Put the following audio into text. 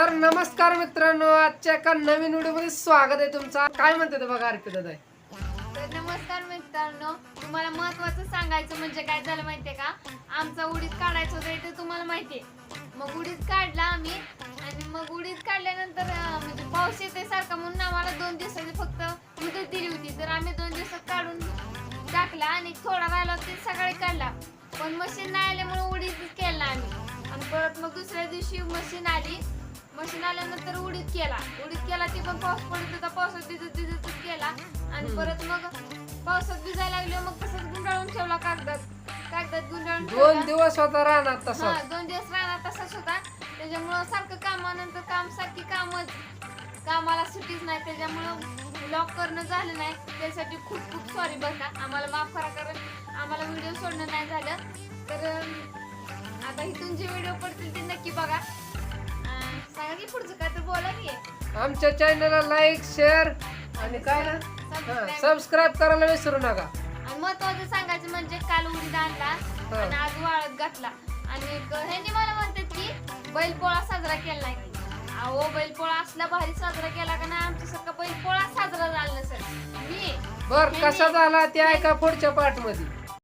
तर नमस्कार मित्रांनो आजच्या एका नवीन व्हिडिओमध्ये स्वागत आहे तुमचं. काय म्हणते बघा अर्पिता ताई. तर नमस्कार मित्रांनो तुम्हाला महत्वाचं सांगायचं म्हणजे काय झालं माहितीये का? आमचा उडीद काढायचं होतं ते तुम्हाला माहितीये मग उडीद काढला आम्ही आणि मग उडीद काढल्यानंतर अं, म्हणजे पाऊस येते सारखा म्हणून आम्हाला दोन दिवसाची फक्त मुदत दिली होती. तर आम्ही दोन दिवसात काढून टाकला आणि थोडा राहिला ते सकाळी काढला. पण मशीन नाही आल्यामुळे उडीद केला आम्ही. आणि परत मग दुसऱ्या दिवशी मशीन आली मशीन आल्यानंतर उडीद केला. उडीद केला ती पण पाऊस पडत होता. पावसात भिजत भिजतच केला. आणि. परत मग पावसात भिजायला लागले मग तसंच गुंडाळून ठेवला कागदात. कागदात गुंडाळून दोन ठेवला. दिवस होता राहणार तसा हा दोन दिवस राहणार तसाच होता. त्याच्यामुळं सारखं कामानंतर काम सारखी कामच. कामाला सुट्टीच नाही त्याच्यामुळं ब्लॉक करणं झालं नाही. त्यासाठी खूप खूप सॉरी का. आम्हाला माफ करा कारण आम्हाला व्हिडिओ सोडणं नाही झालं. तर अं, आता इथून जे व्हिडिओ पडतील ते नक्की बघा. सांगा की पुढचं काय तर बोला की. आमच्या चॅनलला लाईक शेअर आणि काय ना? Subscribe. सबस्क्राईब करायला विसरू नका. आणि महत्वाचं सांगायचं म्हणजे काल उडीद आणला आणि आज वाळत घातला. आणि ह्यांनी मला म्हणतात की बैलपोळा साजरा केला नाही. अहो बैलपोळा असला भारी साजरा केला का नाही? आमच्यासारखा बैलपोळा साजरा झाला नसेल. मी बर कसा झाला ते ऐका पुढच्या पार्टमध्ये.